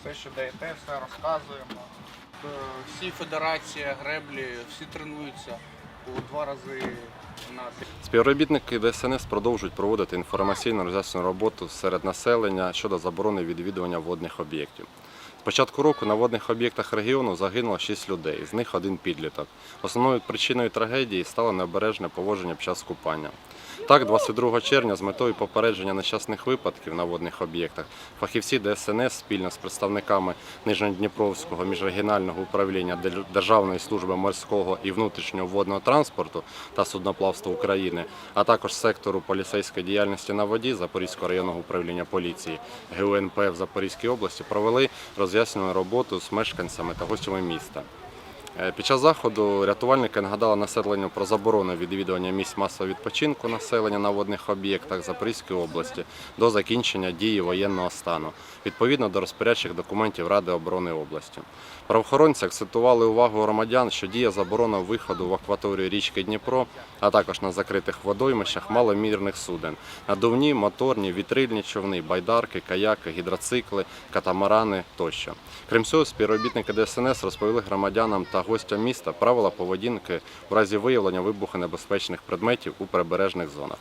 Все, що даєте, все розказуємо. Е, Всі федерації греблі, всі тренуються у два рази. Співробітники ДСНС продовжують проводити інформаційну роз'яснену роботу серед населення щодо заборони відвідування водних об'єктів. З початку року на водних об'єктах регіону загинуло 6 людей, з них один підліток. Основною причиною трагедії стало необережне поводження під час купання. Так, 22 червня з метою попередження нещасних випадків на водних об'єктах фахівці ДСНС спільно з представниками Нижньодніпровського міжрегіонального управління Державної служби морського і внутрішнього водного транспорту та судноплавства України, а також сектору поліцейської діяльності на воді Запорізького районного управління поліції ГУНП в Запорізькій області провели роз'яснену роботу з мешканцями та гостями міста. Е, Під час заходу рятувальники нагадали населенню про заборону відвідування місць масового відпочинку населення на водних об'єктах Запорізької області до закінчення дії воєнного стану, відповідно до розпорядчих документів Ради оборони області. Правоохоронці акцентували увагу громадян, що діє заборона виходу в акваторію річки Дніпро, а також на закритих водоймищах маломірних суден, надувні, моторні, вітрильні човни, байдарки, каяки, гідроцикли, катамарани тощо. Крім цього, співробітники ДСНС розповіли громадянам та гостям міста правила поведінки в разі виявлення вибухонебезпечних предметів у прибережних зонах.